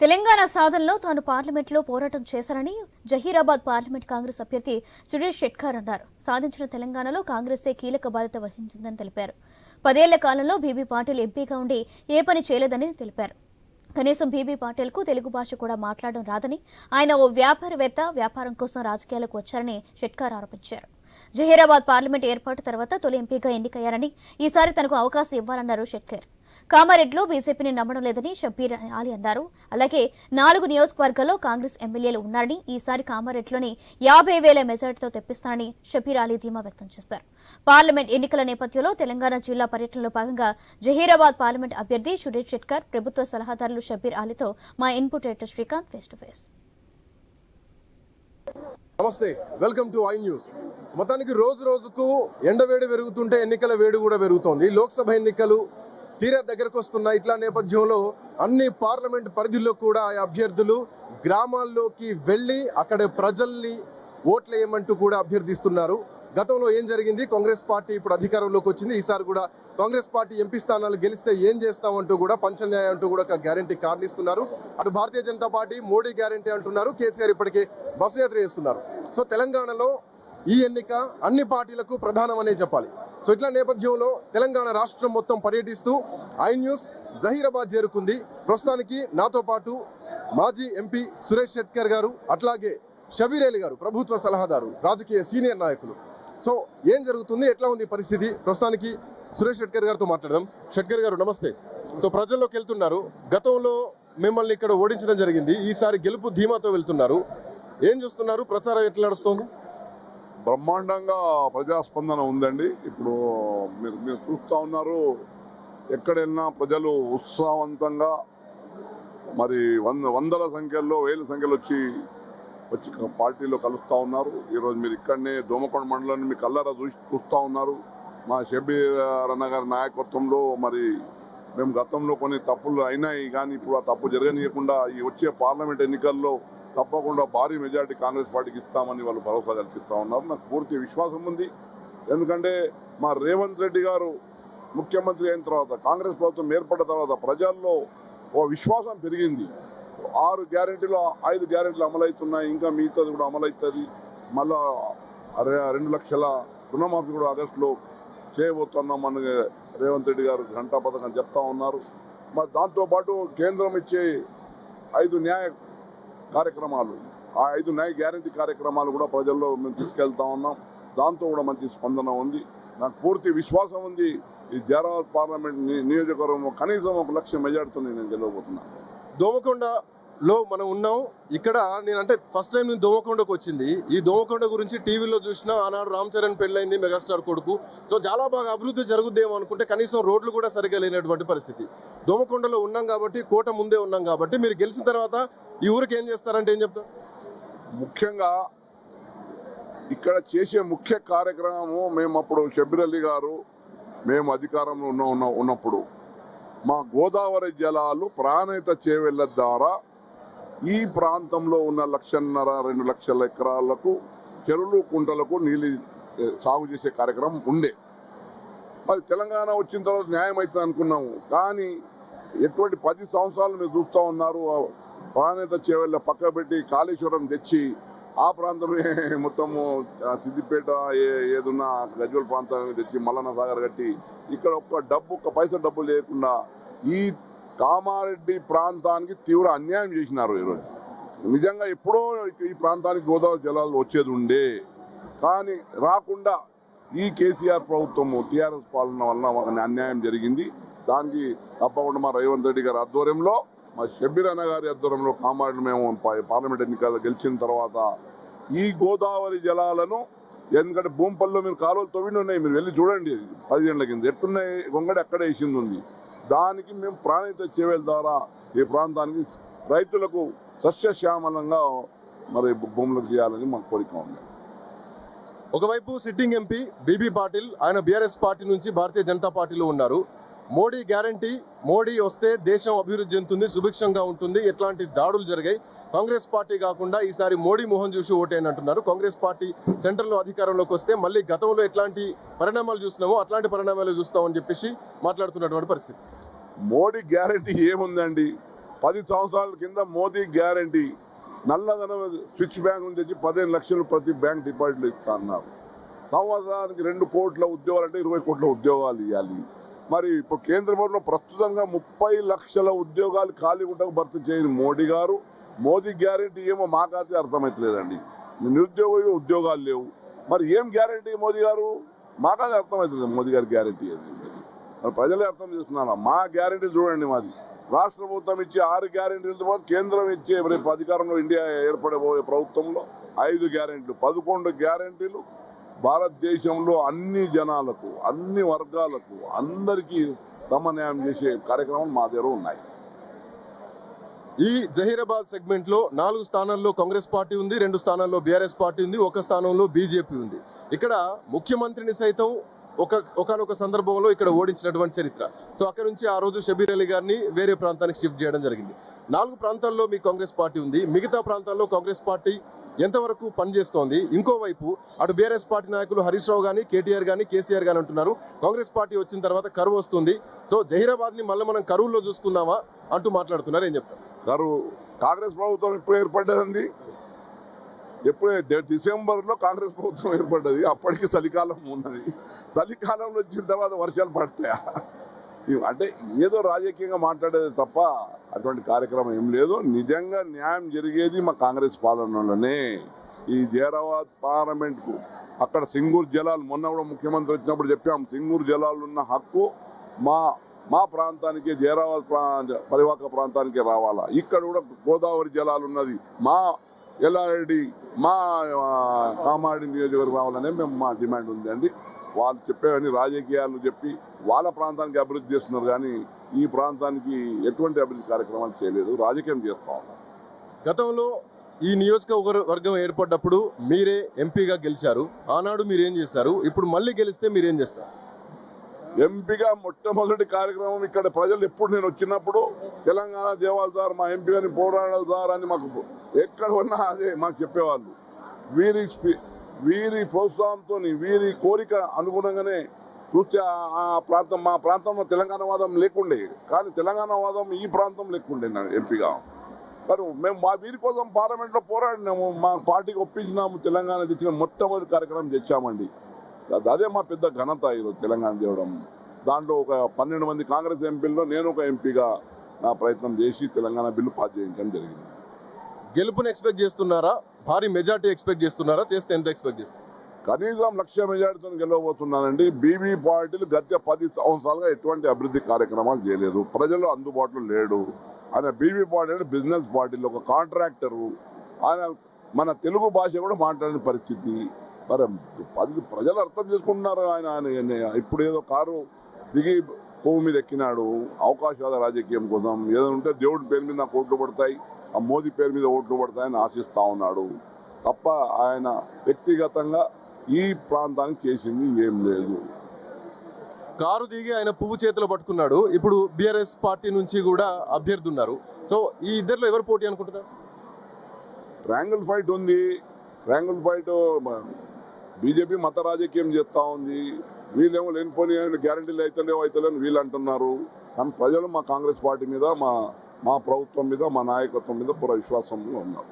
తెలంగాణ సాధనలో తాను పార్లమెంట్లో పోరాటం చేశారని జహీరాబాద్ పార్లమెంట్ కాంగ్రెస్ అభ్యర్థి సురేష్ షెట్కార్ అన్నారు. సాధించిన తెలంగాణలో కాంగ్రెసే కీలక బాధ్యత వహించిందని తెలిపారు. పదేళ్ళ కాలంలో బీబీ పాటిల్ ఎంపీగా ఉండి ఏ పని చేయలేదని తెలిపారు. కనీసం బీబీ పాటిల్కు తెలుగు భాష కూడా మాట్లాడడం రాదని ఆయన ఓ వ్యాపారవేత్త వ్యాపారం కోసం రాజకీయాలకు వచ్చారని షెట్కార్ ఆరోపించారు. జహీరాబాద్ పార్లమెంట్ ఏర్పాటు తర్వాత తొలి ఎంపీగా ఎన్నికయ్యారని ఈసారి తనకు అవకాశం ఇవ్వాలన్నారు షెట్కర్. కామారెడ్డిలో బీజేపీని నమ్మడం లేదని షబ్బీర్ అలీ అన్నారు. అలాగే నాలుగు నియోజకవర్గాల్లో కాంగ్రెస్ ఎమ్మెల్యేలు ఉన్నారని ఈసారి కామారెడ్డిలోని యాభై వేల మెజార్టీతో తెప్పిస్తానని షబీర్ అలీ ధీమా వ్యక్తం చేశారు. పార్లమెంట్ ఎన్నికల నేపథ్యంలో తెలంగాణ జిల్లా పర్యటనలో భాగంగా జహీరాబాద్ పార్లమెంట్ అభ్యర్థి సురేష్ షెట్కర్ ప్రభుత్వ సలహాదారులు షబీర్ అలీతో మా input editor Srikanth face to face. నమస్తే వెల్కమ్ టు ఐ న్యూస్. మొత్తానికి రోజు రోజుకు ఎండ వేడి పెరుగుతుంటే ఎన్నికల వేడి కూడా పెరుగుతోంది. లోక్సభ ఎన్నికలు తీరా దగ్గరకు వస్తున్న ఇట్లా నేపథ్యంలో అన్ని పార్లమెంట్ పరిధిలో కూడా ఆ అభ్యర్థులు గ్రామాల్లోకి వెళ్ళి అక్కడ ప్రజల్ని ఓట్లు వేయమంటూ కూడా అభ్యర్థిస్తున్నారు. గతంలో ఏం జరిగింది? కాంగ్రెస్ పార్టీ ఇప్పుడు అధికారంలోకి వచ్చింది. ఈసారి కూడా కాంగ్రెస్ పార్టీ ఎంపీ స్థానాలు గెలిస్తే ఏం చేస్తామంటూ కూడా పంచన్యాయ అంటూ కూడా ఒక గ్యారంటీ కార్నిస్తున్నారు. అటు భారతీయ జనతా పార్టీ మోడీ గ్యారంటీ అంటున్నారు. కేసీఆర్ ఇప్పటికే బస్సు యాత్ర చేస్తున్నారు. సో తెలంగాణలో ఈ ఎన్నిక అన్ని పార్టీలకు ప్రధానమనే చెప్పాలి. సో ఇట్లా నేపథ్యంలో తెలంగాణ రాష్ట్రం మొత్తం పర్యటిస్తూ ఐ న్యూస్ జహీరాబాద్ చేరుకుంది. ప్రస్తుతానికి నాతో పాటు మాజీ ఎంపీ సురేష్ షెట్కర్ గారు అట్లాగే షబీరేలి గారు ప్రభుత్వ సలహాదారు రాజకీయ సీనియర్ నాయకులు. సో ఏం జరుగుతుంది? ఎట్లా ఉంది పరిస్థితి? ప్రస్తుతానికి సురేష్ షెట్కర్ గారితో మాట్లాడదాం. షెట్కర్ గారు నమస్తే. సో ప్రజల్లోకి వెళ్తున్నారు. గతంలో మిమ్మల్ని ఇక్కడ ఓడించడం జరిగింది. ఈసారి గెలుపు ధీమాతో వెళ్తున్నారు. ఏం చూస్తున్నారు? ప్రచారం ఎట్లా నడుస్తుంది? బ్రహ్మాండంగా ప్రజాస్పందన ఉందండి. ఇప్పుడు మీరు మీరు చూస్తూ ఉన్నారు ఎక్కడైనా ప్రజలు ఉత్సాహవంతంగా మరి వంద వందల సంఖ్యలో వేల సంఖ్యలో వచ్చి వచ్చి పార్టీలో కలుస్తూ ఉన్నారు. ఈరోజు మీరు ఇక్కడనే దోమకొండ మండలాన్ని మీ కల్లారా చూసి చూస్తూ ఉన్నారు. మా షబీర్ అన్న గారి నాయకత్వంలో మరి మేము గతంలో కొన్ని తప్పులు అయినాయి. కానీ ఇప్పుడు ఆ తప్పు జరగనీయకుండా ఈ వచ్చే పార్లమెంట్ ఎన్నికల్లో తప్పకుండా భారీ మెజార్టీ కాంగ్రెస్ పార్టీకి ఇస్తామని వాళ్ళు భరోసా కల్పిస్తూ ఉన్నారు. నాకు పూర్తి విశ్వాసం ఉంది. ఎందుకంటే మా రేవంత్ రెడ్డి గారు ముఖ్యమంత్రి అయిన తర్వాత కాంగ్రెస్ ప్రభుత్వం ఏర్పడిన తర్వాత ప్రజల్లో ఓ విశ్వాసం పెరిగింది. ఆరు గ్యారెంటీలు ఐదు గ్యారెంటీలు అమలవుతున్నాయి. ఇంకా మిగతాది కూడా అమలవుతుంది. మళ్ళా రెండు లక్షల రుణమాఫీ కూడా ఆగస్టులో చేయబోతున్నాం అని రేవంత్ రెడ్డి గారు గంటా పథకం చెప్తా ఉన్నారు. మరి దాంతోపాటు కేంద్రం ఇచ్చే ఐదు న్యాయ కార్యక్రమాలు. ఆ ఐదు న్యాయ గ్యారంటీ కార్యక్రమాలు కూడా ప్రజల్లో మేము తీసుకెళ్తా ఉన్నాం. దాంతో కూడా మంచి స్పందన ఉంది. నాకు పూర్తి విశ్వాసం ఉంది. ఈ జరాబాద్ పార్లమెంట్ ని- నియోజకవర్గంలో కనీసం ఒక లక్ష మెజార్టీతో నేను గెలవబోతున్నాను లో మనం ఉన్నాం. ఇక్కడ నేను అంటే ఫస్ట్ టైం నేను దోమకొండకు వచ్చింది. ఈ దోమకొండ గురించి టీవీలో చూసిన ఆనాడు రామ్ చరణ్ పెళ్ళైంది మెగాస్టార్ కొడుకు. సో చాలా బాగా అభివృద్ధి జరుగుద్దేమో అనుకుంటే కనీసం రోడ్లు కూడా సరిగా లేనటువంటి పరిస్థితి. దోమకొండలో ఉన్నాం కాబట్టి కోట ముందే ఉన్నాం కాబట్టి మీరు గెలిచిన తర్వాత ఈ ఊరికి ఏం చేస్తారంటే ఏం చెప్తారు? ముఖ్యంగా ఇక్కడ చేసే ముఖ్య కార్యక్రమము మేము అప్పుడు షబ్బీర్ అలీ గారు మేము అధికారంలో ఉన్న ఉన్నప్పుడు మా గోదావరి జలాలు ప్రాణిత చేవెళ్ళ ద్వారా ఈ ప్రాంతంలో ఉన్న లక్షన్నర రెండు లక్షల ఎకరాలకు చెరువులు కుంటలకు నీళ్ళు సాగు చేసే కార్యక్రమం ఉండే. మరి తెలంగాణ వచ్చిన తర్వాత న్యాయం అవుతుంది అనుకున్నాము. కానీ ఎటువంటి పది సంవత్సరాలు మీరు చూస్తూ ఉన్నారు ఆ ప్రాణహిత చేవెళ్ళ పక్క పెట్టి కాళేశ్వరం తెచ్చి ఆ ప్రాంతమే మొత్తము సిద్దిపేట ఏ ఏదున్నా గజ్వల్ ప్రాంతాన్ని తెచ్చి మల్లన్న సాగర్ కట్టి ఇక్కడ ఒక్క డబ్బు ఒక్క పైసా డబ్బు లేకుండా ఈ కామారెడ్డి ప్రాంతానికి తీవ్ర అన్యాయం చేసినారు ఈరోజు. నిజంగా ఎప్పుడో ఈ ప్రాంతానికి గోదావరి జలాలు వచ్చేది ఉండే. కానీ రాకుండా ఈ కేసీఆర్ ప్రభుత్వము టీఆర్ఎస్ పాలన వలన అన్యాయం జరిగింది. దానికి తప్పకుండా మా రేవంత్ రెడ్డి గారి ఆధ్వర్యంలో మా షబ్బీర్ అన్న గారి ఆధ్వర్యంలో కామారెడ్డి మేము పార్లమెంట్ ఎన్నికల్లో గెలిచిన తర్వాత ఈ గోదావరి జలాలను ఎందుకంటే భూంపల్లో మీరు కాలువలు తవ్విండి ఉన్నాయి. మీరు వెళ్ళి చూడండి పదిహేనుల కింద ఎట్టున్నాయి గొంగడి అక్కడే వేసింది ఉంది. దానికి మేము ప్రాణిత చేవేల ద్వారా ఈ ప్రాంతానికి రైతులకు సస్యశ్యామలంగా మరి భూములకు చేయాలని మాకు కోరిక ఉంది. ఒకవైపు సిట్టింగ్ ఎంపీ బీబీ పాటిల్ ఆయన బీఆర్ఎస్ పార్టీ నుంచి భారతీయ జనతా పార్టీలో ఉన్నారు. మోడీ గ్యారంటీ మోడీ వస్తే దేశం అభివృద్ధి చెందుతుంది సుభిక్షంగా ఉంటుంది ఎట్లాంటి దాడులు జరిగాయి. కాంగ్రెస్ పార్టీ కాకుండా ఈసారి మోడీ మోహన్ చూసి ఓటేనంటున్నారు కాంగ్రెస్ పార్టీ సెంట్రల్లో అధికారంలోకి వస్తే మళ్ళీ గతంలో ఎట్లాంటి పరిణామాలు చూసినామో అట్లాంటి పరిణామాలు చూస్తామని చెప్పేసి మాట్లాడుతున్నటువంటి పరిస్థితి. మోడీ గ్యారంటీ ఏముందండి? పది సంవత్సరాల కింద మోదీ గ్యారంటీ. నల్లధనం స్విచ్ బ్యాంక్ నుంచి తెచ్చి పదిహేను లక్షలు ప్రతి బ్యాంక్ డిపాజిట్లు ఇస్తా అన్నారు. సంవత్సరానికి రెండు కోట్ల ఉద్యోగాలు అంటే ఇరవై కోట్ల ఉద్యోగాలు ఇవ్వాలి. మరి ఇప్పుడు కేంద్ర ప్రభుత్వం ప్రస్తుతంగా ముప్పై లక్షల ఉద్యోగాలు ఖాళీ ఉండకు భర్తీ చేయని మోడీ గారు మోదీ గ్యారంటీ ఏమో మాకైతే అర్థమవుతలేదండి నిరుద్యోగ ఉద్యోగాలు లేవు. మరి ఏం గ్యారంటీ మోదీ గారు? మాకైతే అర్థమవుతుంది మోదీ గారి గ్యారంటీ అది మరి ప్రజలే అర్థం చేస్తున్నాను మా గ్యారంటీ చూడండి మాది. రాష్ట్ర ప్రభుత్వం ఇచ్చే ఆరు గ్యారెంటీలతో పాటు కేంద్రం ఇచ్చే రేపు అధికారంలో ఇండియా ఏర్పడబోయే ప్రభుత్వంలో ఐదు గ్యారెంటీలు పదకొండు గ్యారెంటీలు భారతదేశంలో అన్ని జనాలకు అన్ని వర్గాలకు అందరికీ సమన్యాయం చేసే కార్యక్రమాలు మా దగ్గర ఉన్నాయి. ఈ జహీరాబాద్ సెగ్మెంట్లో నాలుగు స్థానాల్లో కాంగ్రెస్ పార్టీ ఉంది రెండు స్థానాల్లో బీఆర్ఎస్ పార్టీ ఉంది ఒక స్థానంలో బీజేపీ ఉంది. ఇక్కడ ముఖ్యమంత్రిని సైతం ఒక ఒకనొక సందర్భంలో ఇక్కడ ఓడించినటువంటి చరిత్ర. సో అక్కడ నుంచి ఆ రోజు షబీర్ అలీ గారిని వేరే ప్రాంతానికి షిఫ్ట్ చేయడం జరిగింది. నాలుగు ప్రాంతాల్లో మీ కాంగ్రెస్ పార్టీ ఉంది మిగతా ప్రాంతాల్లో కాంగ్రెస్ పార్టీ ఎంతవరకు పనిచేస్తోంది ఇంకోవైపు అటు బీఆర్ఎస్ పార్టీ నాయకులు హరీష్ రావు గానీ కేటీఆర్ గానీ కేసీఆర్ గానీ అంటున్నారు కాంగ్రెస్ పార్టీ వచ్చిన తర్వాత కరువు వస్తుంది. సో జహీరాబాద్ని మళ్ళీ మనం కరువులో చూసుకుందామా అంటూ మాట్లాడుతున్నారు. ఏం చెప్తారు? కరువు కాంగ్రెస్ ప్రభుత్వం ఎప్పుడు ఏర్పడ్డదండి? ఎప్పుడే డిసెంబర్ డిసెంబర్లో కాంగ్రెస్ ప్రభుత్వం ఏర్పడ్డది. అప్పటికి చలికాలం ఉన్నది. చలికాలంలో వచ్చిన తర్వాత వర్షాలు పడతాయా? అంటే ఏదో రాజకీయంగా మాట్లాడేది తప్ప అటువంటి కార్యక్రమం ఏం లేదు. నిజంగా న్యాయం జరిగేది మా కాంగ్రెస్ పాలనలోనే. ఈ జైరాబాద్ పార్లమెంట్కు అక్కడ సింగూరు జలాలు మొన్న కూడా ముఖ్యమంత్రి వచ్చినప్పుడు చెప్పాం సింగూరు జలాలు ఉన్న హక్కు మా మా ప్రాంతానికి జైరాబాద్ ప్రా పరివాహక ప్రాంతానికి రావాలా? ఇక్కడ కూడా గోదావరి జలాలు ఉన్నది. మా ఎల్లారెడ్డి మా కామారెడ్డి నియోజకవర్గం రావాలనే మేము మా డిమాండ్ ఉంది అండి వాళ్ళు చెప్పేవన్నీ రాజకీయాలు చెప్పి వాళ్ళ ప్రాంతానికి అభివృద్ధి చేస్తున్నారు కానీ ఈ ప్రాంతానికి ఎటువంటి అభివృద్ధి కార్యక్రమాలు చేయలేదు. రాజకీయం చేస్తా గతంలో ఈ నియోజకవర్గం ఏర్పడ్డప్పుడు మీరే ఎంపీగా గెలిచారు. ఆనాడు మీరేం చేశారు? ఇప్పుడు మళ్ళీ గెలిస్తే మీరేం చేస్తారు? ఎంపీగా మొట్టమొదటి కార్యక్రమం ఇక్కడ ప్రజలు ఎప్పుడు నేను వచ్చినప్పుడు తెలంగాణ దేవాలి సార్ మా ఎంపీ గారిని పోరాడాలి సార్ అని మాకు ఎక్కడ ఉన్నా అదే మాకు చెప్పేవాళ్ళు. వీరి వీరి ప్రోత్సాహంతో వీరి కోరిక అనుగుణంగానే చూస్తే ఆ- ప్రాంతం మా ప్రాంతంలో తెలంగాణ వాదం లేకుండే. కానీ తెలంగాణ వాదం ఈ ప్రాంతం లేకుండే ఎంపీగా. కానీ మేము మా వీరి కోసం పార్లమెంట్లో పోరాడినాము. మా పార్టీకి ఒప్పించినాము. తెలంగాణ తెచ్చిన మొట్టమొదటి కార్యక్రమం తెచ్చామండి. అది- అదే మా పెద్ద ఘనత ఈరోజు తెలంగాణ తేవడం దాంట్లో ఒక పన్నెండు మంది కాంగ్రెస్ ఎంపీల్లో నేను ఒక ఎంపీగా నా ప్రయత్నం చేసి తెలంగాణ బిల్లు పాస్ చేయించడం జరిగింది. గెలుపుని ఎక్స్పెక్ట్ చేస్తున్నారా? భారీ మెజార్టీ ఎక్స్పెక్ట్ చేస్తున్నారా? చేస్తే ఎంత ఎక్స్పెక్ట్ చేస్తున్నారు కనీసం లక్ష మెజార్టీతో గెలవబోతున్నానండి. బీబీ పార్టీలు గత పది సంవత్సరాలుగా ఎటువంటి అభివృద్ధి కార్యక్రమాలు చేయలేదు. ప్రజలు అందుబాటులో లేడు. ఆయన బీబీ పార్టీ అంటే బిజినెస్ పార్టీలు ఒక కాంట్రాక్టరు. ఆయన మన తెలుగు భాష కూడా మాట్లాడిన పరిస్థితి. మరి పది ప్రజలు అర్థం చేసుకుంటున్నారు ఆయన ఆయన ఇప్పుడు ఏదో కారు దిగి భూమి మీద ఎక్కినాడు. అవకాశవాద రాజకీయం కోసం. ఏదో ఉంటే దేవుడి పేరు మీద నాకు ఓట్లు పడతాయి. ఆ మోదీ పేరు మీద ఓట్లు పడతాయని ఆశిస్తా ఉన్నాడు. తప్ప ఆయన వ్యక్తిగతంగా ఈ ప్రాంతానికి చేసింది ఏం లేదు. కారు దిగి ఆయన పువ్వు చేతిలో పట్టుకున్నాడు. ఇప్పుడు బీఆర్ఎస్ పార్టీ నుంచి కూడా అభ్యర్థి ఉన్నారు సో ఈ ఇద్దరిలో ఎవరు పోటీ అనుకుంటున్నారు? ట్రాంగిల్ ఫైట్ ఉంది. ట్రాంగిల్ ఫైట్ బీజేపీ మత రాజకీయం చేస్తూ ఉంది. వీళ్ళేమో లేనిపోని గ్యారంటీలు అయితే అవుతలేని వీళ్ళు అంటున్నారు. కానీ ప్రజలు మా కాంగ్రెస్ పార్టీ మీద మా మా ప్రభుత్వం మీద మా నాయకత్వం మీద పూర్వ విశ్వాసంలో ఉన్నారు.